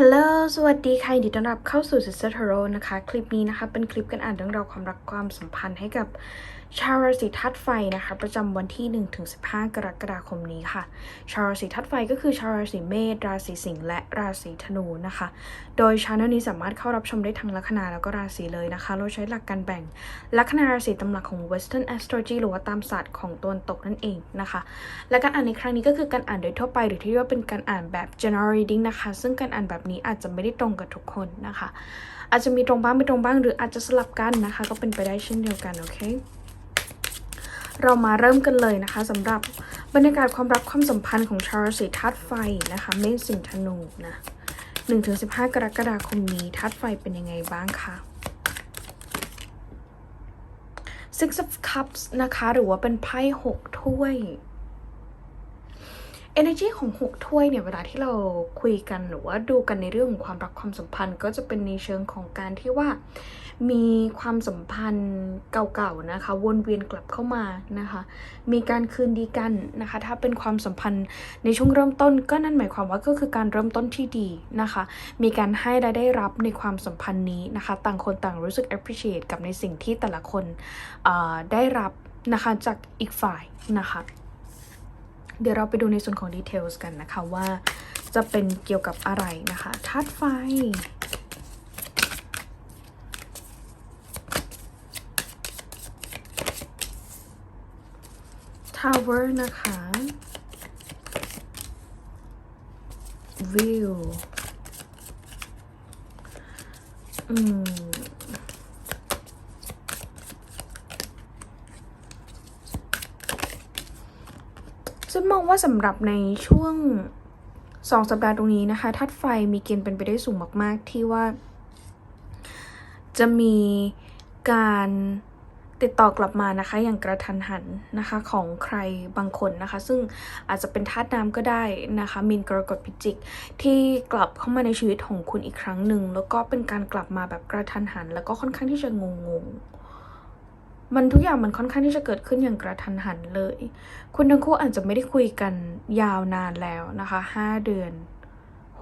ฮัลโหล สวัสดีค่ะยินดีต้อนรับเข้าสู่ Sister Tarot นะคะ คลิปนี้นะคะ เป็นคลิปการอ่านเรื่องราวความรักความสัมพันธ์ให้กับ ชาวราศีธาตุไฟนะคะ ประจำวันที่ 1-15 กรกฎาคมนี้ค่ะ ชาวราศีธาตุไฟก็คือชาวราศีเมษราศีสิงห์และราศีธนูนะคะ โดยช anel นี้สามารถเข้ารับชมได้ทั้งลัคนาแล้วก็ราศีเลยนะคะ เราใช้หลักการแบ่งลัคนาราศีตามหลักของ Western Astrology หรือว่าตามศาสตร์ของตะวันตกนั่นเองนะคะ และการอ่านในครั้งนี้ก็คือการอ่านโดยทั่วไปหรือที่เรียกว่าเป็นการอ่านแบบ general reading นะคะ ซึ่งการอ่านแบบนี้อาจจะไม่ได้ตรงกับทุกคนนะคะ อาจจะมีตรงบ้างไม่ตรงบ้าง หรืออาจจะสลับกันนะคะ ก็เป็นไปได้เช่นเดียวกันโอเค เรามาเริ่มกันเลยนะคะสำหรับบรรยากาศความรักความสัมพันธ์ของชาวราศีธาตุไฟนะคะเมษสิงห์ธนูนะ1-15 กรกฎาคมนี้ธาตุไฟเป็นยังไงบ้างคะ Six of Cups นะคะ หรือว่าเป็นไพ่หกถ้วย energy ของหกถ้วยเนี่ย เวลาที่เราคุยกันหรือว่าดูกันในเรื่องของความรักความสัมพันธ์ ก็จะเป็นในเชิงของการที่ว่า มีความสัมพันธ์เก่าๆนะคะ วนเวียนกลับเข้ามานะคะ มีการคืนดีกันนะคะ ถ้าเป็นความสัมพันธ์ในช่วงเริ่มต้นก็นั่นหมายความว่าก็คือการเริ่มต้นที่ดีนะคะ มีการให้และได้รับในความสัมพันธ์นี้นะคะ ต่างคนต่างรู้สึก appreciate กับในสิ่งที่แต่ละคนเอ่อได้รับนะคะจากอีกฝ่ายนะคะเดี๋ยวเราไปดูในส่วนของ details กันนะคะว่าจะเป็นเกี่ยวกับอะไรนะคะธาตุไฟ Tower นะคะ View อืม ฉันมองว่าสำหรับในช่วงสองสัปดาห์ตรงนี้นะคะธาตุไฟมีเกณฑ์เป็นไปได้สูงมาก ๆ ที่ว่า จะมีการ ติดต่อกลับมานะคะอย่างกระทันหันนะคะของใครบางคนนะคะ ซึ่งอาจจะเป็นธาตุน้ำก็ได้นะคะมินกรกฎพิจิก ที่กลับเข้ามาในชีวิตของคุณอีกครั้งหนึ่ง แล้วก็เป็นการกลับมาแบบกระทันหัน แล้วก็ค่อนข้างที่จะงงๆมันทุกอย่างมันค่อนข้างที่จะเกิดขึ้นอย่างกระทันหันเลย คุณทั้งคู่อาจจะไม่ได้คุยกันยาวนานแล้วนะคะห้าเดือน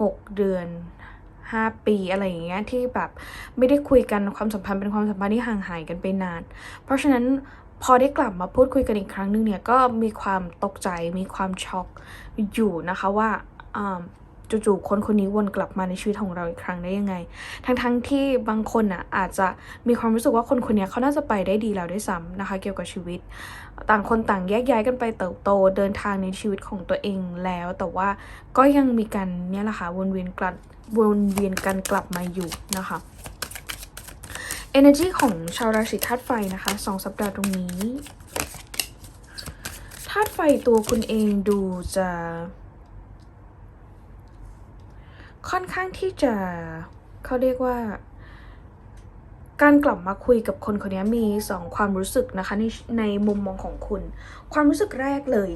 หกเดือน ห้าปีอะไรอย่างเงี้ยที่แบบไม่ได้คุยกันความสัมพันธ์เป็นความสัมพันธ์ที่ห่างหายกันไปนาน เพราะฉะนั้นพอได้กลับมาพูดคุยกันอีกครั้งหนึ่งเนี่ยก็มีความตกใจมีความช็อกอยู่นะคะว่าอ่า จู่ๆคนคนนี้วนกลับมาในชีวิตของเราอีกครั้งได้ยังไง ทั้งๆที่บางคนอะอาจจะมีความรู้สึกว่าคนคนนี้เขาน่าจะไปได้ดีแล้วด้วยซ้ำนะคะ เกี่ยวกับชีวิต ต่างคนต่างแยกย้ายกันไปเติบโตเดินทางในชีวิตของตัวเองแล้ว แต่ว่าก็ยังมีกันเนี่ยแหละค่ะวนเวียนกลับวนเวียนกันกลับมาอยู่นะคะ energy ของชาวราศีธาตุไฟนะคะสองสัปดาห์ตรงนี้ธาตุไฟตัวคุณเองดูจะ ค่อนข้างที่จะเขาเรียกว่า การกลับมาคุยกับคนคนนี้มีสองความรู้สึกนะคะในในมุมมองของคุณ ความรู้สึกแรกเลย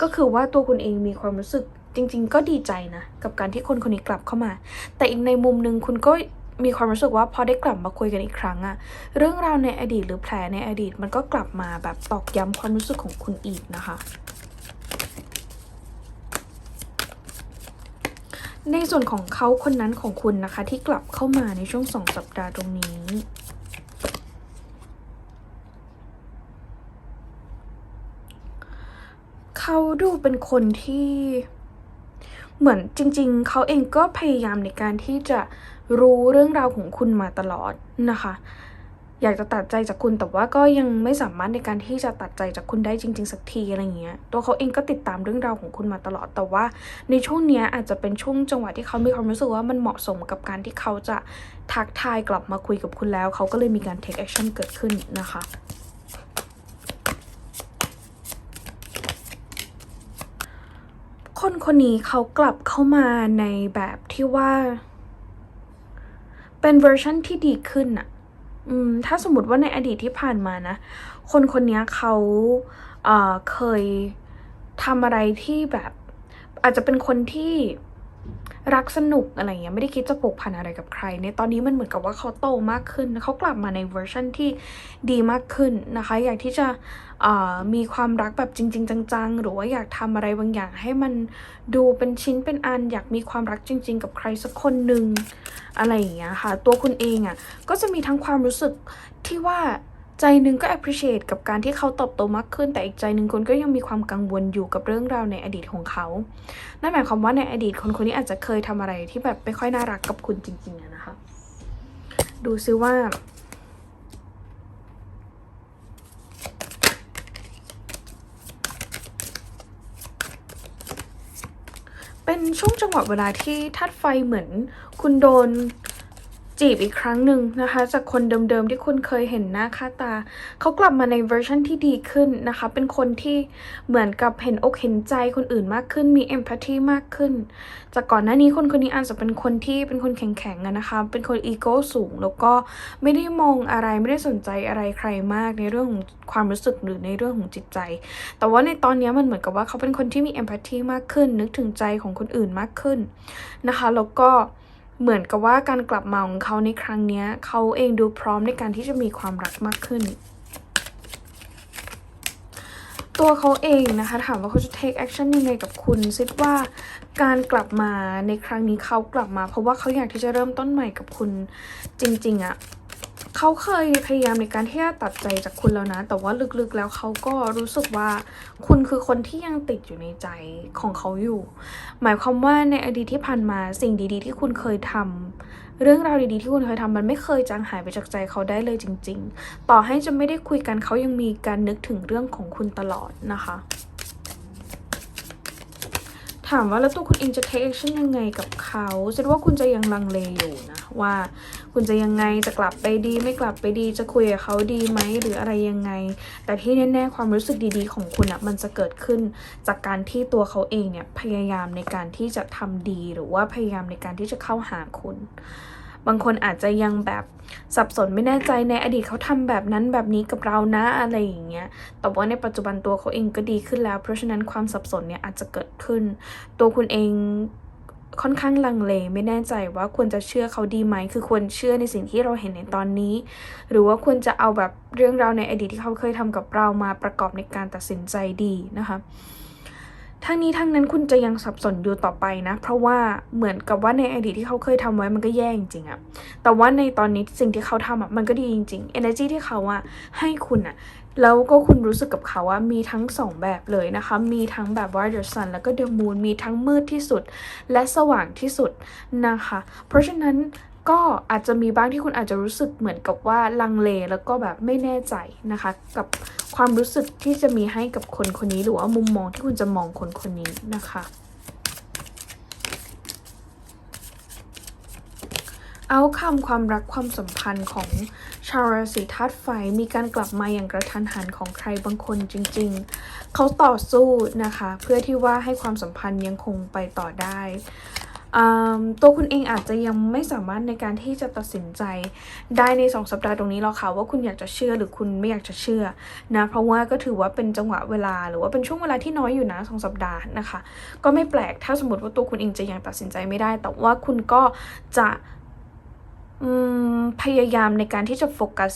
ก็คือว่าตัวคุณเองมีความรู้สึกจริง ๆ ก็ดีใจนะกับการที่คนคนนี้กลับเข้ามา แต่อีกในมุมหนึ่งคุณก็มีความรู้สึกว่าพอได้กลับมาคุยกันอีกครั้งอะเรื่องราวในอดีตหรือแผลในอดีตมันก็กลับมาแบบตอกย้ำความรู้สึกของคุณอีกนะคะ ในส่วนของเขาคนนั้นของคุณนะคะ ที่กลับเข้ามาในช่วงสองสัปดาห์ตรงนี้ เขาดูเป็นคนที่เหมือนจริง ๆ เขาเองก็พยายามในการที่จะรู้เรื่องราวของคุณมาตลอดนะคะ อยากจะตัดใจจากคุณแต่ว่าก็ยังไม่สามารถในการที่จะตัดใจจากคุณได้จริง ๆ สักทีอะไรเงี้ย ตัวเขาเองก็ติดตามเรื่องราวของคุณมาตลอดแต่ว่า ในช่วงเนี้ยอาจจะเป็นช่วงจังหวะที่เขามีความรู้สึกว่ามันเหมาะสมกับการที่เขาจะทักทายกลับมาคุยกับคุณแล้ว เขาก็เลยมีการ take action เกิดขึ้นนะคะคนคนนี้เขากลับเข้ามาในแบบที่ว่า เป็นเวอร์ชันที่ดีขึ้นอะ อืมถ้าสมมติว่าในอดีตที่ผ่านมานะ คนคนนี้เขาเอ่อเคยทำอะไรที่แบบ อาจจะเป็นคนที่ รักสนุกอะไรเงี้ยไม่ได้คิดจะผูกพันอะไรกับใครในตอนนี้มันเหมือนกับว่าเขาโตมากขึ้นเขากลับมาในเวอร์ชันที่ดีมากขึ้นนะคะ อยากที่จะมีความรักแบบจริง ๆ จังๆ หรือว่าอยากทำอะไรบางอย่างให้มันดูเป็นชิ้นเป็นอัน อยากมีความรักจริง ๆ กับใครสักคนหนึ่งอะไรอย่างเงี้ยค่ะ ตัวคุณเองอะ่ะก็จะมีทั้งความรู้สึกที่ว่า ใจหนึ่งก็ appreciate กับการที่เขาเติบโตมากขึ้น แต่อีกใจหนึ่งคนก็ยังมีความกังวลอยู่กับเรื่องราวในอดีตของเขา นั่นหมายความว่าในอดีตคนคนนี้อาจจะเคยทำอะไรที่แบบไม่ค่อยน่ารักกับคุณจริงๆนะคะ ดูซิว่า เป็นช่วงจังหวะเวลาที่ธาตุไฟเหมือน คุณโดน จีบอีกครั้งหนึ่งนะคะ จากคนเดิมๆที่คุณเคยเห็นหน้าค่าตา เขากลับมาในเวอร์ชันที่ดีขึ้นนะคะ เป็นคนที่เหมือนกับเห็นอกเห็นใจคนอื่นมากขึ้น มีเอมพัตตีมากขึ้น จากก่อนหน้านี้คนคนนี้อาจจะเป็นคนที่เป็นคนแข็งๆนะคะ เป็นคนอีโก้สูง แล้วก็ไม่ได้มองอะไรไม่ได้สนใจอะไรใครมากในเรื่องของความรู้สึกหรือในเรื่องของจิตใจ แต่ว่าในตอนนี้มันเหมือนกับว่าเขาเป็นคนที่มีเอมพัตตีมากขึ้น นึกถึงใจของคนอื่นมากขึ้นนะคะ แล้วก็ เหมือนกับว่าการกลับมาของเขาในครั้งนี้เขาเองดูพร้อมในการที่จะมีความรักมากขึ้น ตัวเขาเองนะคะถามว่าเขาจะ take action ยังไงกับคุณซิดว่าการกลับมาในครั้งนี้เขากลับมา เพราะว่าเขาอยากที่จะเริ่มต้นใหม่กับคุณจริง ๆอะ เขาเคยพยายามในการที่จะตัดใจจากคุณแล้วนะ แต่ว่าลึกๆแล้วเขาก็รู้สึกว่าคุณคือคนที่ยังติดอยู่ในใจของเขาอยู่ หมายความว่าในอดีตที่ผ่านมาสิ่งดีๆ ที่คุณเคยทำเรื่องราวดีๆ ที่คุณเคยทำมันไม่เคยจางหายไปจากใจเขาได้เลยจริง ๆ ต่อให้จะไม่ได้คุยกันเขายังมีการนึกถึงเรื่องของคุณตลอดนะคะ ถามว่าแล้วตัวคุณเองจะ take action ยังไงกับเขาแสดงว่าคุณจะยังลังเลอยู่นะว่าคุณจะยังไงจะกลับไปดี ไม่กลับไปดีจะคุยกับเขาดีไหมหรืออะไรยังไง แต่ที่แน่ๆความรู้สึกดีๆของคุณอะมันจะเกิดขึ้นจากการที่ตัวเขาเองเนี่ยพยายามในการที่จะทำดีหรือว่าพยายามในการที่จะเข้าหาคุณ บางคนอาจจะยังแบบสับสนไม่แน่ใจในอดีตเขาทำแบบนั้นแบบนี้กับเรานะอะไรอย่างเงี้ย แต่ว่าในปัจจุบันตัวเขาเองก็ดีขึ้นแล้ว เพราะฉะนั้นความสับสนเนี่ยอาจจะเกิดขึ้น ตัวคุณเองค่อนข้างลังเลไม่แน่ใจว่าควรจะเชื่อเขาดีไหม คือควรเชื่อในสิ่งที่เราเห็นในตอนนี้ หรือว่าควรจะเอาแบบเรื่องราวในอดีตที่เขาเคยทำกับเรามาประกอบในการตัดสินใจดีนะคะ ทั้งนี้ทั้งนั้นคุณจะยังสับสนอยู่ต่อไปนะ เพราะว่าเหมือนกับว่าในอดีตที่เขาเคยทำไว้มันก็แย่จริงๆอะแต่ว่าในตอนนี้สิ่งที่เขาทำอะมันก็ดีจริงๆ energy ที่เขาอะให้คุณอะแล้วก็คุณรู้สึกกับเขาว่ามีทั้งสองแบบเลยนะคะ มีทั้งแบบว่า the sun แล้วก็ the moon มีทั้งมืดที่สุด และสว่างที่สุดนะคะ เพราะฉะนั้น ก็อาจจะมีบ้างที่คุณอาจจะรู้สึกเหมือนกับว่าลังเลแล้วก็แบบไม่แน่ใจนะคะ กับความรู้สึกที่จะมีให้กับคนคนนี้หรือว่ามุมมองที่คุณจะมองคนคนนี้นะคะ เอาคำความรักความสัมพันธ์ของชาวราศีธาตุไฟมีการกลับมาอย่างกระทันหันของใครบางคนจริง ๆ เขาต่อสู้นะคะ เพื่อที่ว่าให้ความสัมพันธ์ยังคงไปต่อได้ ตัวคุณเองอาจจะยังไม่สามารถในการที่จะตัดสินใจได้ในสองสัปดาห์ตรงนี้หรอกค่ะว่าคุณอยากจะเชื่อหรือคุณไม่อยากจะเชื่อนะเพราะว่าก็ถือว่าเป็นจังหวะเวลา หรือว่าเป็นช่วงเวลาที่น้อยอยู่นะสองสัปดาห์นะคะ ก็ไม่แปลกถ้าสมมติว่าตัวคุณเองจะยังตัดสินใจไม่ได้ แต่ว่าคุณก็จะพยายามในการที่จะโฟกัส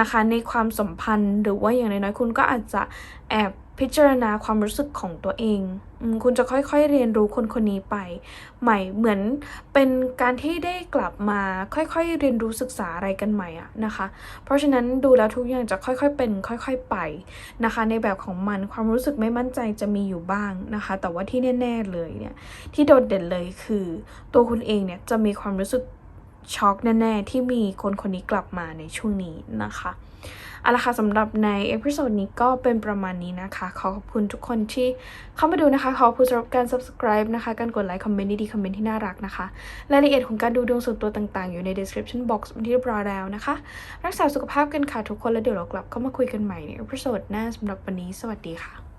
นะคะในความสัมพันธ์หรือว่าอย่างน้อยๆคุณก็อาจจะแอบ พิจารณาความรู้สึกของตัวเอง คุณจะค่อยๆเรียนรู้คนคนนี้ไป ใหม่เหมือนเป็นการที่ได้กลับมาค่อยๆเรียนรู้ศึกษาอะไรกันใหม่อะนะคะ เพราะฉะนั้นดูแล้วทุกอย่างจะค่อยๆเป็น ค่อยๆไปนะคะ ในแบบของมันความรู้สึกไม่มั่นใจจะมีอยู่บ้างนะคะ แต่ว่าที่แน่ ๆเลยเนี่ยที่โดดเด่นเลยคือ ตัวคุณเองเนี่ยจะมีความรู้สึกช็อกแน่ๆที่มีคนคนนี้กลับมาในช่วงนี้นะคะ เอาละค่ะสำหรับในเอพิโซดนี้ก็เป็นประมาณนี้นะคะ ขอขอบคุณทุกคนที่เข้ามาดูนะคะขอขอบคุณสำหรับการ subscribe นะคะ การกดไลค์คอมเมนต์ดีๆคอมเมนต์ที่น่ารักนะคะ รายละเอียดของการดูดวงส่วนตัวต่างๆ อยู่ใน description box ที่เรียบร้อยแล้วนะคะ รักษาสุขภาพกันค่ะทุกคนแล้วเดี๋ยวเรากลับเข้ามาคุยกันใหม่ในเอพิโซดหน้าสำหรับวันนี้สวัสดีค่ะ